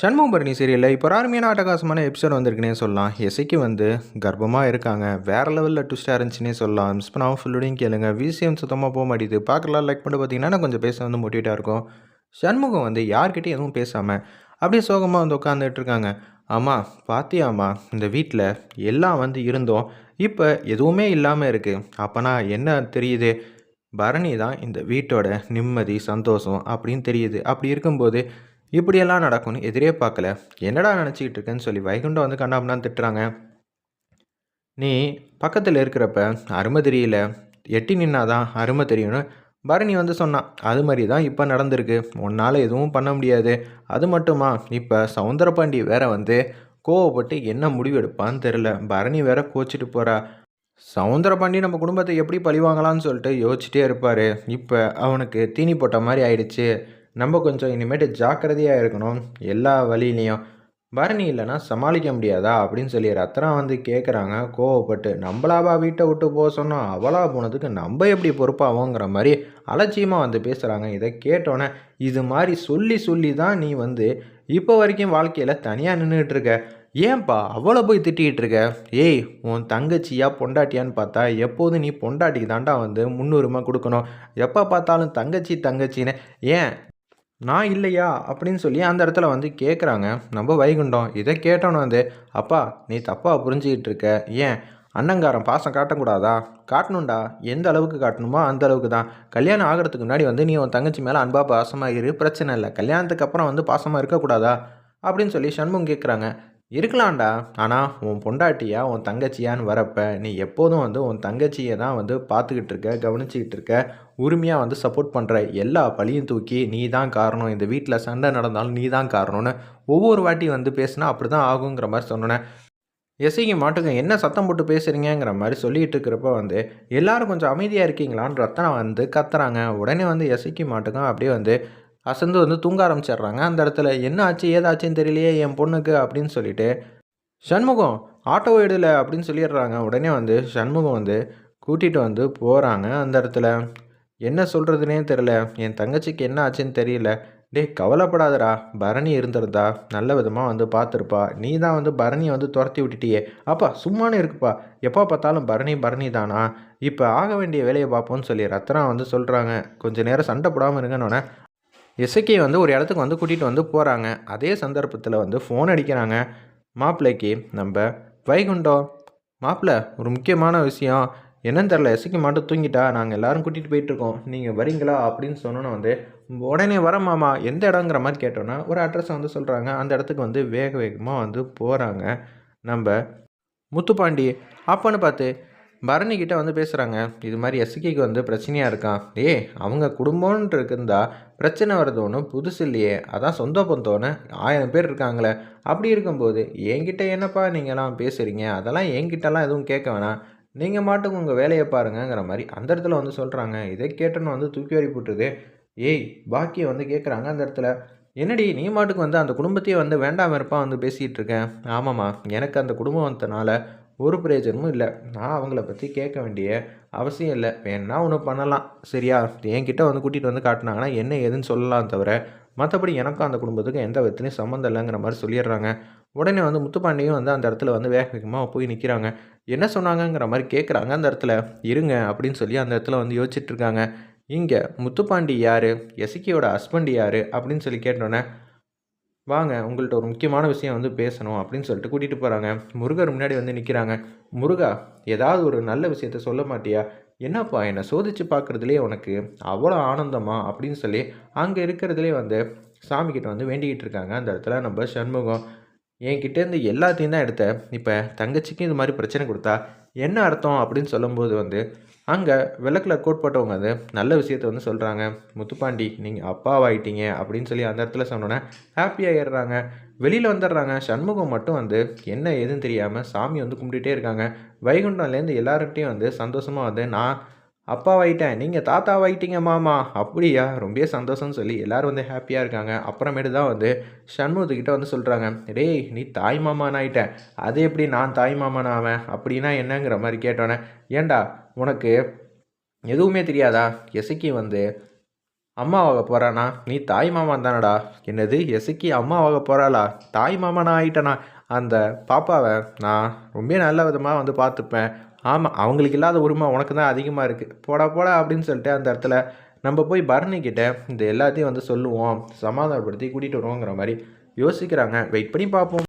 சண்முகபரணி சீரியலில் இப்போ அருமையான அட்டகாசமான எபிசோட் வந்திருக்குனே சொல்லலாம். எசைக்கு வந்து கர்ப்பமாக இருக்காங்க. வேறு லெவலில் ட்விஸ்ட்டாக இருந்துச்சுன்னே சொல்லலாம். மிஸ் பண்ணாமல் ஃபுல்லோடையும் கேளுங்க. விசிஎம் சுத்தமாக போக மாட்டேது பார்க்கலாம் லைக் பண்ணி பார்த்தீங்கன்னா கொஞ்சம் பேச வந்து மோட்டிவேட்டாக இருக்கும். சண்முகம் வந்து யார்கிட்டையும் எதுவும் பேசாமல் அப்படியே சோகமாக வந்து உட்காந்துட்டு இருக்காங்க. ஆமாம் பாத்தியாம்மா இந்த வீட்டில் எல்லாம் வந்து இருந்தோம். இப்போ எதுவுமே இல்லாமல் இருக்குது அப்போனா என்ன தெரியுது? பரணி தான் இந்த வீட்டோட நிம்மதி சந்தோஷம் அப்படின்னு தெரியுது. அப்படி இருக்கும்போது இப்படியெல்லாம் நடக்கும்னு எதிரே பார்க்கல. என்னடா நினச்சிக்கிட்டு இருக்கேன்னு சொல்லி வைகுண்டம் வந்து கண்ணாமண்ணான்னு திட்டுறாங்க. நீ பக்கத்தில் இருக்கிறப்ப அருமை தெரியல. எட்டி நின்னாதான் அருமை தெரியும்னு பரணி வந்து சொன்னான். அது மாதிரி தான் இப்போ நடந்திருக்கு. உன்னால் எதுவும் பண்ண முடியாது. அது மட்டுமா? இப்போ சவுந்தரபாண்டி வேற வந்து கோவப்பட்டு என்ன முடிவு எடுப்பான்னு தெரில பரணி வேற கோச்சிட்டு போகிறா சவுந்தரபாண்டி நம்ம குடும்பத்தை எப்படி பழிவாங்கலான்னு சொல்லிட்டு யோசிச்சுட்டே இருப்பார். இப்போ அவனுக்கு தீனி போட்ட மாதிரி ஆயிடுச்சு. நம்ம கொஞ்சம் இனிமேட்டு ஜாக்கிரதையாக இருக்கணும். எல்லா வழியிலையும். பரணி இல்லைன்னா சமாளிக்க முடியாதா? அப்படின்னு சொல்லி ரத்னா வந்து கேட்குறாங்க கோவப்பட்டு நம்மளாவா வீட்டை விட்டு போக சொன்னோம் அவளா போனதுக்கு நம்ம எப்படி பொறுப்பாவோங்கிற மாதிரி அலட்சியமாக வந்து பேசுகிறாங்க இதை கேட்டோன்னே இது மாதிரி சொல்லி சொல்லி தான் நீ வந்து இப்போ வரைக்கும் வாழ்க்கையில் தனியாக நின்றுட்டு இருக்க. ஏன்பா அவ்வளோ போய் திட்டிகிட்டு இருக்க? ஏய் உன் தங்கச்சியா பொண்டாட்டியான்னு பார்த்தா எப்போதும் நீ பொண்டாட்டிக்கு தாண்டா வந்து முன்னுரிமை கொடுக்கணும். எப்போ பார்த்தாலும் தங்கச்சி தங்கச்சின்னு. ஏன் நான் இல்லையா? அப்படின்னு சொல்லி அந்த இடத்துல வந்து கேட்குறாங்க நம்ம வைகுண்டம் இதை கேட்டோன்னு வந்து அப்பா நீ தப்பாக புரிஞ்சுக்கிட்டு இருக்க. ஏன்? அண்ணங்காரன் பாசம் காட்டக்கூடாதா? காட்டணும்டா. எந்த அளவுக்கு காட்டணுமோ அந்த அளவுக்கு தான். கல்யாணம் ஆகிறதுக்கு முன்னாடி வந்து நீ உன் தங்கச்சி மேலே அன்பா பாசமாக இரு. பிரச்சனை இல்லை. கல்யாணத்துக்கு அப்புறம் வந்து பாசமாக இருக்கக்கூடாதா? அப்படின்னு சொல்லி சண்முகம் கேட்குறாங்க இருக்கலாம்டா. ஆனால் உன் பொண்டாட்டியா உன் தங்கச்சியான்னு வரப்ப நீ எப்போதும் வந்து உன் தங்கச்சியை தான் வந்து பார்த்துக்கிட்டு இருக்க கவனிச்சிக்கிட்டு இருக்க உரிமையாக வந்து சப்போர்ட் பண்ணுற எல்லா பழியும் தூக்கி நீ தான் காரணம். இந்த வீட்டில் சண்டை நடந்தாலும் நீ தான் காரணம்னு ஒவ்வொரு வாட்டி வந்து பேசினா அப்படி தான் ஆகுங்கிற மாதிரி சொன்னேன். எசைக்கு மாட்டுங்க என்ன சத்தம் போட்டு பேசுகிறீங்கிற மாதிரி சொல்லிகிட்டு இருக்கிறப்ப வந்து எல்லாரும் கொஞ்சம் அமைதியாக இருக்கீங்களான்னு ரத்தனை வந்து கத்துறாங்க. உடனே வந்து எசைக்கு மாட்டுங்க அப்படியே வந்து அசந்து வந்து தூங்க ஆரம்பிச்சிடுறாங்க. அந்த இடத்துல என்ன ஆச்சு ஏதாச்சுன்னு தெரியலையே என் பொண்ணுக்கு அப்படின்னு சொல்லிட்டு சண்முகம் ஆட்டோ எடுல அப்படின்னு சொல்லிடுறாங்க. உடனே வந்து சண்முகம் வந்து கூட்டிகிட்டு வந்து போகிறாங்க அந்த இடத்துல என்ன சொல்கிறதுனே தெரில என் தங்கச்சிக்கு என்ன ஆச்சுன்னு தெரியல. டேய் கவலைப்படாதடா. பரணி இருந்திருந்தா நல்ல விதமாக வந்து பார்த்துருப்பா. நீ தான் வந்து பரணியை வந்து துரத்தி விட்டுட்டியே. அப்பா சும்மானே இருக்குப்பா. எப்போ பார்த்தாலும் பரணி பரணி தானா? இப்போ ஆக வேண்டிய வேலையை பார்ப்போம்னு சொல்லி ரத்னா வந்து சொல்கிறாங்க கொஞ்சம் நேரம் சண்டை போடாமல் இருங்கன்னொன்னே இசைக்கை வந்து ஒரு இடத்துக்கு வந்து கூட்டிகிட்டு வந்து போகிறாங்க அதே சந்தர்ப்பத்தில் வந்து ஃபோன் அடிக்கிறாங்க. மாப்பிள்ளைக்கு நம்ம வைகுண்டம் மாப்பிள்ளை ஒரு முக்கியமான விஷயம். என்னன்னு தெரில இசைக்கு மட்டும் தூங்கிட்டா நாங்கள் எல்லோரும் கூட்டிகிட்டு போயிட்டுருக்கோம் நீங்கள் வரீங்களா? அப்படின்னு சொன்னோன்னே வந்து உடனே வர மாமா. எந்த இடங்கிற மாதிரி கேட்டோன்னா ஒரு அட்ரஸை வந்து சொல்கிறாங்க அந்த இடத்துக்கு வந்து வேக வேகமாக வந்து போகிறாங்க நம்ம முத்துப்பாண்டி அப்போன்னு பார்த்து பரணிக்கிட்ட வந்து பேசுகிறாங்க இது மாதிரி எஸ்கேக்கு வந்து பிரச்சனையாக இருக்கான் ஏ அவங்க குடும்பம்ன்ட்டு இருக்குந்தா பிரச்சனை வர்றது ஒன்றும் புதுசு இல்லையே. அதான் சொந்த பந்தோன்னு ஆயிரம் பேர் இருக்காங்களே. அப்படி இருக்கும்போது என்கிட்ட என்னப்பா நீங்களாம் பேசுகிறீங்க அதெல்லாம் என்கிட்டலாம் எதுவும் கேட்க வேணாம். நீங்கள் மாட்டுக்கு உங்கள் வேலையை பாருங்கிற மாதிரி அந்த இடத்துல வந்து சொல்கிறாங்க இதை கேட்டோன்னு வந்து தூக்கி வரி போட்டுது ஏய் பாக்கியை வந்து கேட்குறாங்க அந்த இடத்துல. என்னடி நீ மாட்டுக்கு வந்து அந்த குடும்பத்தையே வந்து வேண்டாம் வெறுப்பாக வந்து பேசிகிட்டு இருக்கேன் ஆமாம்மா எனக்கு அந்த குடும்பத்தினால ஒரு பிரயோஜனமும் இல்லை. நான் அவங்கள பற்றி கேட்க வேண்டிய அவசியம் இல்லை. வேணா ஒன்று பண்ணலாம். சரியா? என்கிட்ட வந்து கூட்டிகிட்டு வந்து காட்டினாங்கன்னா என்ன ஏதுன்னு சொல்லலாம் தவிர மற்றபடி எனக்கும் அந்த குடும்பத்துக்கும் எந்த விதத்துலையும் சம்மந்தம் இல்லைங்கிற மாதிரி சொல்லிடுறாங்க. உடனே வந்து முத்துப்பாண்டியும் வந்து அந்த இடத்துல வந்து வேக வேகமாக போய் நிற்கிறாங்க என்ன சொன்னாங்கங்கிற மாதிரி கேட்குறாங்க அந்த இடத்துல. இருங்க அப்படின்னு சொல்லி அந்த இடத்துல வந்து யோசிச்சுட்ருக்காங்க இங்கே முத்துப்பாண்டி யார்? எசிக்கியோட ஹஸ்பண்ட் யார்? அப்படின்னு சொல்லி கேட்டோன்னே வாங்க உங்கள்கிட்ட ஒரு முக்கியமான விஷயம் வந்து பேசணும் அப்படின்னு சொல்லிட்டு கூட்டிகிட்டு போகிறாங்க முருகர் முன்னாடி வந்து நிற்கிறாங்க முருகா ஏதாவது ஒரு நல்ல விஷயத்த சொல்ல மாட்டியா? என்னப்பா என்னை சோதித்து பார்க்குறதுலே உனக்கு அவ்வளோ ஆனந்தமா? அப்படின்னு சொல்லி அங்கே இருக்கிறதுலே வந்து சாமிக்கிட்ட வந்து வேண்டிக்கிட்டு இருக்காங்க. அந்த இடத்துல நம்ம சண்முகம். என்கிட்டேருந்து எல்லாத்தையும் தான் எடுத்தேன் இப்போ தங்கச்சிக்கும் இது மாதிரி பிரச்சனை கொடுத்தா என்ன அர்த்தம் அப்படின்னு சொல்லும்போது வந்து அங்கே விளக்கில் கோட் போட்டவங்க வந்து நல்ல விஷயத்த வந்து சொல்கிறாங்க முத்துப்பாண்டி நீங்கள் அப்பாவாயிட்டீங்க அப்படின்னு சொல்லி அந்த இடத்துல சொன்னோன்னே ஹாப்பியாக ஏறுறாங்க வெளியில் வந்துடுறாங்க. சண்முகம் மட்டும் வந்து என்ன ஏதுன்னு தெரியாமல் சாமி வந்து கும்பிட்டுட்டே இருக்காங்க. வைகுண்டம்லேருந்து எல்லாருக்கிட்டையும் வந்து சந்தோஷமாக வந்து நான் அப்பாவாயிட்டேன் நீங்கள் தாத்தாவாயிட்டீங்க மாமா. அப்படியா? ரொம்ப சந்தோஷம்னு சொல்லி எல்லோரும் வந்து ஹாப்பியாக இருக்காங்க. அப்புறமேட்டு தான் வந்து சண்முகத்துக்கிட்ட வந்து சொல்கிறாங்க டேய் நீ தாய் மாமான் ஆயிட்டேன். அது எப்படி நான் தாய் மாமான் ஆவேன்? அப்படின்னா என்னங்கிற மாதிரி கேட்டோன்னே ஏண்டா உனக்கு எதுவுமே தெரியாதா? எசைக்கு வந்து அம்மாவாக போகிறானா நீ தாய் மாமான் தானடா. என்னது? எசைக்கு அம்மாவாக போகிறாளா தாய் மாமானா ஆயிட்டனா? அந்த பாப்பாவை நான் ரொம்ப நல்ல விதமாக வந்து பார்த்துப்பேன். ஆமாம் அவங்களுக்கு இல்லாத உரிமை உனக்கு தான் அதிகமாக இருக்குது போடா போடா அப்படின்னு சொல்லிட்டு அந்த இடத்துல நம்ம போய் பரணி இந்த எல்லாத்தையும் வந்து சொல்லுவோம் சமாதானப்படுத்தி கூட்டிகிட்டு வருவோங்கிற மாதிரி யோசிக்கிறாங்க. வெயிட் பண்ணி பார்ப்போம்.